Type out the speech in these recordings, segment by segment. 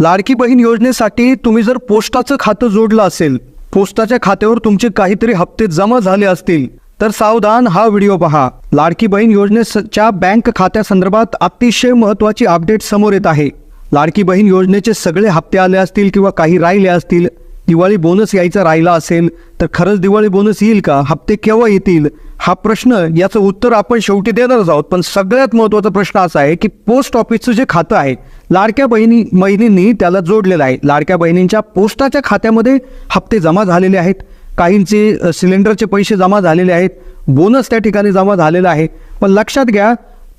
लाडकी बहीण योजनेसाठी तुम्ही जर पोस्टाचं खातं जोडलं असेल पोस्टाच्या खात्यावर तुमचे काहीतरी हप्ते जमा झाले असतील तर सावधान हा व्हिडिओ पहा. लाडकी बहीण योजनेच्या बँक खात्यासंदर्भात अतिशय महत्त्वाची अपडेट समोर येत आहे. लाडकी बहीण योजनेचे सगळे हप्ते आले असतील किंवा काही राहिले असतील दिवाळी बोनस यायचा राहिला असेल तर खरंच दिवाळी बोनस येईल का? हप्ते केव्हा येतील? हा प्रश्न याचं उत्तर आपण शेवटी देणारच आहोत. पण सगळ्यात महत्त्वाचा प्रश्न असा आहे की पोस्ट ऑफिसचं जे खातं आहे लाडक्या बहिणी बहिणींनी त्याला जोडलेलं आहे. लाडक्या बहिणींच्या पोस्टाच्या खात्यामध्ये हप्ते जमा झालेले आहेत. काहींचे सिलेंडरचे पैसे जमा झालेले आहेत. बोनस त्या ठिकाणी जमा झालेला आहे. पण लक्षात घ्या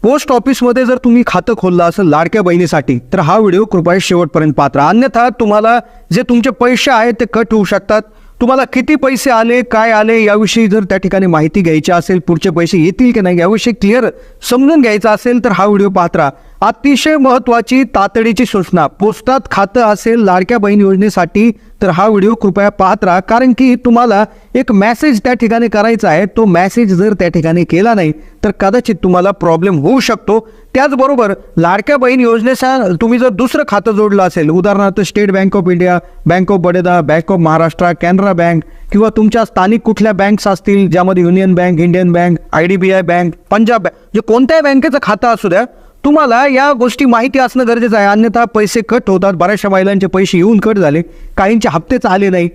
पोस्ट ऑफिसमध्ये जर तुम्ही खातं खोललं असेल लाडक्या बहिणीसाठी तर हा व्हिडिओ कृपया शेवटपर्यंत पात्र. अन्यथा तुम्हाला जे तुमचे पैसे आहेत ते कट होऊ शकतात. तुम्हाला किती पैसे आले काय आले याविषयी जर त्या ठिकाणी माहिती घ्यायची असेल पुढचे पैसे येतील की नाही याविषयी क्लिअर समजून घ्यायचं असेल तर हा व्हिडिओ पात्रा. अतिशय महत्त्वाची तातडीची सूचना. पोस्टात खातं असेल लाडक्या बहीण योजनेसाठी तर हा व्हिडिओ कृपया पाहत राहा कारण की तुम्हाला एक मॅसेज त्या ठिकाणी करायचा आहे. तो मॅसेज जर त्या ठिकाणी केला नाही तर कदाचित तुम्हाला प्रॉब्लेम होऊ शकतो. त्याचबरोबर लाडक्या बहीण योजनेचा तुम्ही जर दुसरं खातं जोडलं असेल उदाहरणार्थ State Bank of India Bank of Baroda Bank of Maharashtra Canara Bank किंवा तुमच्या स्थानिक कुठल्या बँक्स असतील ज्यामध्ये Union Bank Indian Bank I D B I Bank Punjab Bank जे कोणत्याही बँकेचं खातं असू द्या तुम्हाला या गोष्टी माहिती असणं गरजेचं आहे. अन्यथा पैसे कट होतात. बऱ्याचशा महिलांचे पैसे येऊन कट झाले. काहींचे हप्तेच आले नाही.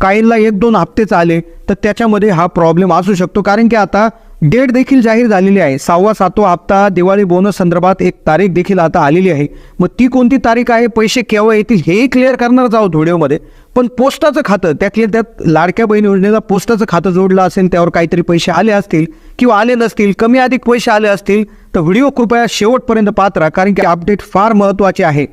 काहींना एक दोन हप्तेच आले तर त्याच्यामध्ये हा प्रॉब्लेम असू शकतो. कारण की आता डेट देखील जाहीर झालेली आहे. सहावा सातवा हप्ता दिवाळी बोनस संदर्भात एक तारीख देखील आता आलेली आहे. मग ती कोणती तारीख आहे? पैसे केव्हा येतील? हेही क्लिअर करणारच आहोत व्हिडिओमध्ये. पण पोस्टाचं खातं त्यातल्या त्यात लाडक्या बहीण योजनेला पोस्टाचं खातं जोडलं असेल त्यावर काहीतरी पैसे आले असतील किंवा आले नसतील कमी अधिक पैसे आले असतील तर व्हिडिओ कृपया शेवटपर्यंत पात्रा कारण की अपडेट फार महत्त्वाचे आहे.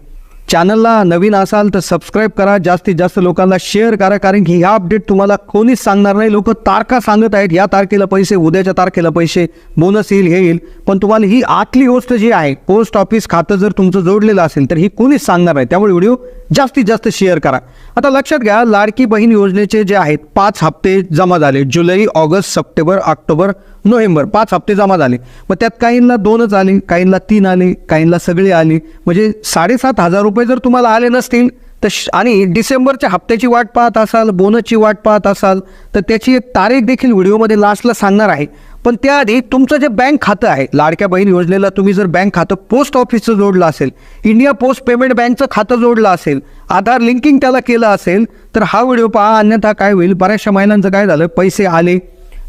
चॅनलला नवीन असाल तर सबस्क्राईब करा. जास्तीत जास्त लोकांना शेअर करा. कारण की ह्या अपडेट तुम्हाला कोणीच सांगणार नाही. लोक तारखा सांगत आहेत. या तारखेला पैसे उद्याच्या तारखेला पैसे. बोनस येईल हे येईल. पण तुम्हाला ही आतली गोष्ट जी आहे पोस्ट ऑफिस खातं जर तुमचं जोडलेलं असेल तर ही कोणीच सांगणार नाही. त्यामुळे व्हिडिओ जास्तीत जास्त शेअर करा. आता लक्षात घ्या लाडकी बहीण योजनेचे जे आहेत पाच हप्ते जमा झाले. July August September October November पाच हप्ते जमा झाले. मग त्यात काहींना दोनच आले काहींना तीन आले काहींना सगळे आले. म्हणजे साडेसात हजार रुपये जर तुम्हाला आले नसतील तर श- आणि डिसेंबरच्या हप्त्याची वाट पाहत असाल बोनसची वाट पाहत असाल तर त्याची एक तारीख देखील व्हिडिओमध्ये लास्टला सांगणार आहे. पण त्याआधी तुमचं जे बँक खातं आहे लाडक्या बहीण योजनेला तुम्ही जर बँक खातं पोस्ट ऑफिसचं जोडलं असेल इंडिया पोस्ट पेमेंट बँकचं खातं जोडलं असेल आधार लिंकिंग त्याला केलं असेल तर हा व्हिडिओ पहा अन्यथा काय होईल बऱ्याचशा महिलांचं काय झालं पैसे आले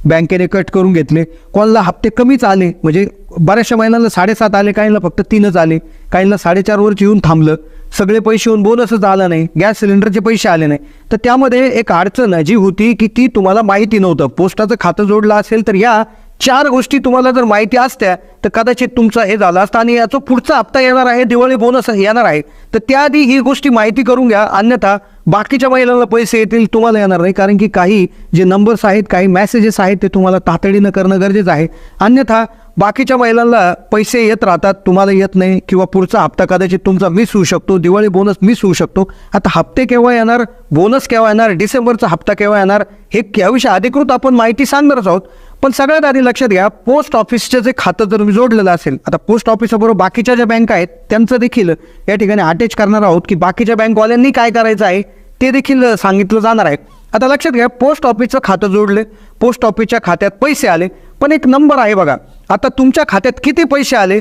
बँकेने कट करून घेतले. कोणाला हप्ते कमीच आले. म्हणजे बऱ्याचशा महिलांना साडेसात आले काहींना फक्त तीनच आले. काहींना साडेचारवरच येऊन थांबलं. सगळे पैसे येऊन बोनसच आला नाही. गॅस सिलेंडरचे पैसे आले नाही. तर त्यामध्ये एक अडचण जी होती की ती तुम्हाला माहिती नव्हतं. पोस्टाचं खातं जोडलं असेल तर या चार गोष्टी तुम्हाला जर माहिती असत्या तर कदाचित तुमचं हे झालं असतं आणि याचा पुढचा हप्ता येणार आहे. दिवाळी बोनस येणार आहे. तर त्याआधी ही गोष्टी माहिती करून घ्या. अन्यथा बाकीच्या महिलांना पैसे येतील तुम्हाला येणार नाही. कारण की काही जे नंबर्स आहेत काही मॅसेजेस आहेत ते तुम्हाला तातडीनं करणं गरजेचं आहे. अन्यथा बाकीच्या महिलांना पैसे येत राहतात तुम्हाला येत नाही किंवा पुढचा हप्ता कदाचित तुमचा मिस होऊ शकतो दिवाळी बोनस मिस होऊ शकतो. आता हप्ते केव्हा येणार बोनस केव्हा येणार डिसेंबरचा हप्ता केव्हा येणार हे याविषयी अधिकृत आपण माहिती सांगणारच आहोत. पण सगळ्यात आधी लक्षात घ्या पोस्ट ऑफिसचं जे खातं जर तुम्ही जोडलेलं असेल आता पोस्ट ऑफिसबरोबर बाकीच्या ज्या बँका आहेत त्यांचं देखील या ठिकाणी अटॅच करणार आहोत की बाकीच्या बँकवाल्यांनी काय करायचं आहे? ते देखील सांगितलं जाणार आहे. आता लक्षात घ्या पोस्ट ऑफिसचं खातं जोडले. पोस्ट ऑफिसच्या खात्यात पैसे आले. पण एक नंबर आहे बघा. आता तुमच्या खात्यात किती पैसे आले?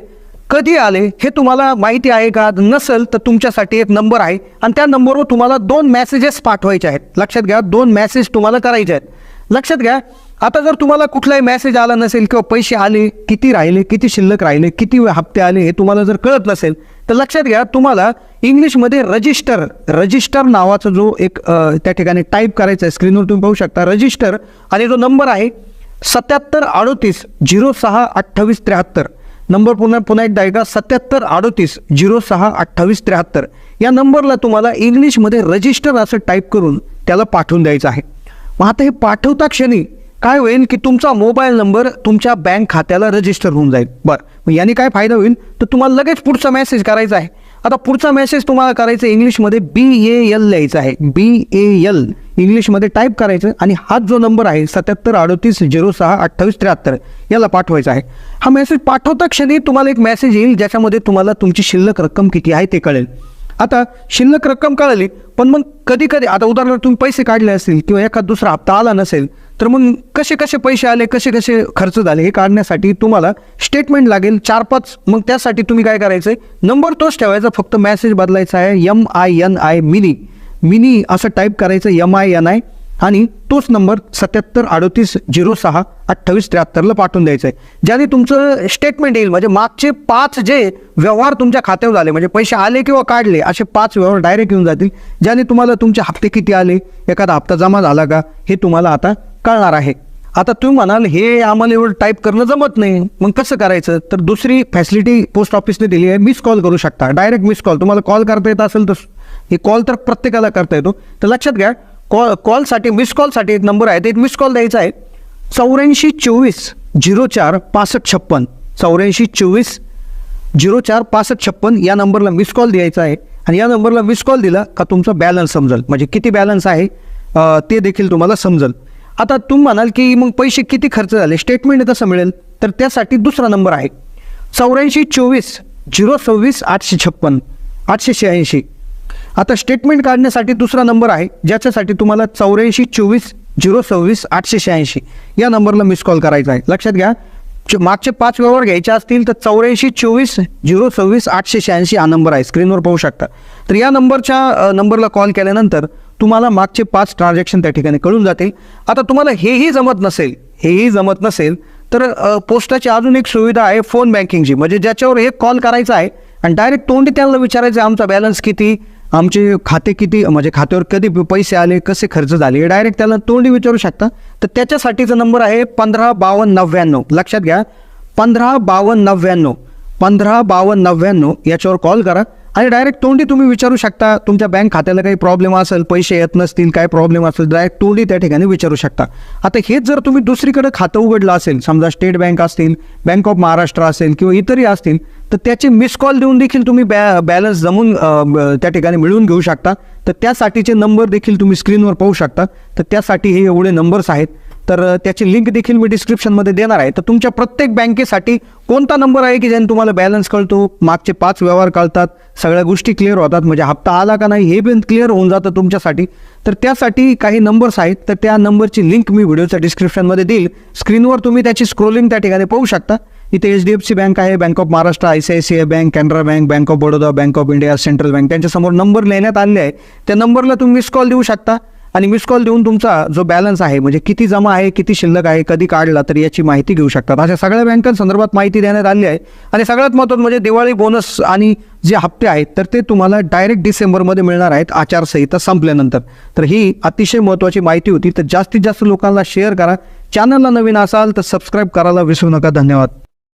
कधी आले? हे तुम्हाला माहिती आहे का? नसेल तर तुमच्यासाठी एक नंबर आहे. आणि त्या नंबरवर तुम्हाला दोन मॅसेजेस पाठवायचे आहेत. लक्षात घ्या दोन मॅसेज तुम्हाला करायचे आहेत. लक्षात घ्या आता जर तुम्हाला कुठलाही मेसेज आला नसेल किंवा पैसे आले किती राहिले किती शिल्लक राहिले किती हप्ते आले हे तुम्हाला जर कळत नसेल तर लक्षात घ्या तुम्हाला इंग्लिशमध्ये रजिस्टर रजिस्टर नावाचा जो एक त्या ठिकाणी टाईप करायचा आहे स्क्रीनवर तुम्ही पाहू शकता रजिस्टर आणि जो नंबर आहे सत्याहत्तर अडोतीस झिरो सहा अठ्ठावीस त्र्याहत्तर. नंबर पुन्हा पुन्हा एकदा ऐका सत्याहत्तर अडोतीस झिरो सहा अठ्ठावीस त्र्याहत्तर. या नंबरला तुम्हाला इंग्लिशमध्ये रजिस्टर असं टाईप करून त्याला पाठवून द्यायचं आहे. मग आता हे पाठवता क्षणी काय होईल की तुमचा मोबाईल नंबर तुमच्या बँक खात्याला रजिस्टर होऊन जाईल. बरं मग याने काय फायदा होईल? तर तुम्हाला लगेच पुढचा मेसेज करायचा आहे. आता पुढचा मेसेज तुम्हाला करायचं आहे इंग्लिशमध्ये बी ए एल लिहायचं आहे. बी ए एल इंग्लिशमध्ये टाईप करायचं आणि हा जो नंबर आहे सत्याहत्तर अडतीस झिरो सहा अठ्ठावीस त्र्याहत्तर याला पाठवायचा आहे. हा मेसेज पाठवता क्षणी तुम्हाला एक मेसेज येईल ज्याच्यामध्ये तुम्हाला तुमची शिल्लक रक्कम किती आहे ते कळेल. आता शिल्लक रक्कम कळाली पण मग कधी कधी आता उदाहरणार्थ तुम्ही पैसे काढले असतील किंवा एखाद दुसरा हप्ता आला नसेल तर मग कसे कसे पैसे आले कसे कसे खर्च झाले हे काढण्यासाठी तुम्हाला स्टेटमेंट लागेल. चार पाच मग त्यासाठी तुम्ही काय करायचं आहे नंबर तोच ठेवायचा फक्त मॅसेज बदलायचा आहे M I N I mini mini असं टाईप करायचं एम आय एन आय आणि तोच नंबर सत्याहत्तर अडतीस झिरो सहा अठ्ठावीस त्र्याहत्तरला पाठवून द्यायचं आहे ज्याने तुमचं स्टेटमेंट येईल म्हणजे मागचे पाच जे व्यवहार तुमच्या खात्यावर झाले म्हणजे पैसे आले किंवा काढले असे पाच व्यवहार डायरेक्ट येऊन जातील. ज्याने तुम्हाला तुमचे हप्ते किती आले एखादा हप्ता जमा झाला का हे तुम्हाला आता कळणार आहे. आता तुम्ही म्हणाल हे आम्हाला एवढं टाईप करणं जमत नाही. मग कसं करायचं? तर दुसरी फॅसिलिटी पोस्ट ऑफिसने दिली आहे. मिस कॉल करू शकता. डायरेक्ट मिस कॉल तुम्हाला कॉल करता येत असेल तर हे कॉल तर प्रत्येकाला करता येतो. तर लक्षात घ्या कॉल कॉलसाठी मिस कॉलसाठी एक नंबर आहे. ते एक मिस कॉल द्यायचा आहे. चौऱ्याऐंशी चोवीस झिरो चार पासष्ट छप्पन. चौऱ्याऐंशी चोवीस झिरो चार पासष्ट छप्पन या नंबरला मिस कॉल द्यायचा आहे. आणि या नंबरला मिस कॉल दिला का तुमचा बॅलन्स समजेल. म्हणजे किती बॅलन्स आहे ते देखील तुम्हाला समजेल. आता तुम्ही म्हणाल की मग पैसे किती खर्च झाले? स्टेटमेंट कसं मिळेल. तर त्यासाठी दुसरा नंबर आहे. चौऱ्याऐंशी चोवीस झिरो सव्वीस आठशे छप्पन आठशे शहाऐंशी. आता स्टेटमेंट काढण्यासाठी दुसरा नंबर आहे. ज्याच्यासाठी तुम्हाला चौऱ्याऐंशी चोवीस झिरो सव्वीस आठशे शहाऐंशी. या नंबरला मिस कॉल करायचा आहे. लक्षात घ्या. मागचे पाच व्यवहार घ्यायचे असतील तर चौऱ्याऐंशी चोवीस झिरो सव्वीस आठशे शहाऐंशी हा नंबर आहे. स्क्रीनवर पाहू शकता. तर या नंबरच्या नंबरला कॉल केल्यानंतर तुम्हाला मागचे पाच ट्रान्झॅक्शन त्या ठिकाणी कळून जातील. आता तुम्हाला हेही जमत नसेल हेही जमत नसेल तर पोस्टाची अजून एक सुविधा आहे फोन बँकिंगची. म्हणजे ज्याच्यावर हे कॉल करायचा आहे आणि डायरेक्ट तोंडी त्यांना विचारायचं आहे, आमचा बॅलन्स किती? आमचे खाते किती? म्हणजे खात्यावर कधी पैसे आले? कसे खर्च झाले? हे डायरेक्ट त्याला तोंडी विचारू शकता. तर त्याच्यासाठीचा नंबर आहे पंधरा बावन्न नव्याण्णव. लक्षात घ्या पंधरा बावन्न नव्याण्णव पंधरा बावन्न नव्याण्णव याच्यावर कॉल करा. आणि डायरेक्ट तोंडी तुम्ही विचारू शकता तुमच्या बँक खात्याला काही प्रॉब्लेम असेल पैसे येत नसतील काय प्रॉब्लेम असेल डायरेक्ट तोंडी त्या ठिकाणी विचारू शकता. आता हेच जर तुम्ही दुसरीकडे खातं उघडलं असेल समजा स्टेट बँक असतील बँक ऑफ महाराष्ट्र असेल किंवा इतरही असतील तर त्याचे मिस कॉल देऊन देखील तुम्ही बॅ बॅलन्स जमून त्या ठिकाणी मिळवून घेऊ शकता. तर त्यासाठीचे नंबर देखील तुम्ही स्क्रीनवर पाहू शकता. तर त्यासाठी हे एवढे नंबर्स आहेत. तर त्याची लिंक देखील मी डिस्क्रिप्शनमध्ये देणार आहे. तर तुमच्या प्रत्येक बँकेसाठी कोणता नंबर आहे की ज्याने तुम्हाला बॅलन्स कळतो? मागचे पाच व्यवहार कळतात सगळ्या गोष्टी क्लिअर होतात. म्हणजे हप्ता आला का नाही हे पण क्लिअर होऊन जातं तुमच्यासाठी. तर त्यासाठी काही नंबर्स आहेत. तर त्या नंबरची लिंक मी व्हिडिओच्या डिस्क्रिप्शनमध्ये देईल. स्क्रीनवर तुम्ही त्याची स्क्रोलिंग त्या ठिकाणी पाहू शकता. इथे H D F C Bank आहे Bank of Maharashtra I C I C I Bank Canara Bank Bank of Baroda Bank of India Central Bank त्यांच्यासमोर नंबर लिहिण्यात आले आहे. त्या नंबरला तुम्ही मिस कॉल देऊ शकता. आणि मिस कॉल देऊन तुमचा जो बॅलन्स आहे म्हणजे किती जमा आहे किती शिल्लक आहे कधी काढला तर याची माहिती घेऊ शकतात अशा सगळ्या बँकांसंदर्भात माहिती देण्यात आली आहे. आणि सगळ्यात महत्त्वाचं म्हणजे दिवाळी बोनस आणि जे हप्ते आहेत तर ते तुम्हाला डायरेक्ट डिसेंबरमध्ये मिळणार आहेत आचारसंहिता संपल्यानंतर. तर ही अतिशय महत्त्वाची माहिती होती. तर जास्तीत जास्त लोकांना शेअर करा. चॅनलला नवीन असाल तर सबस्क्राईब करायला विसरू नका. धन्यवाद.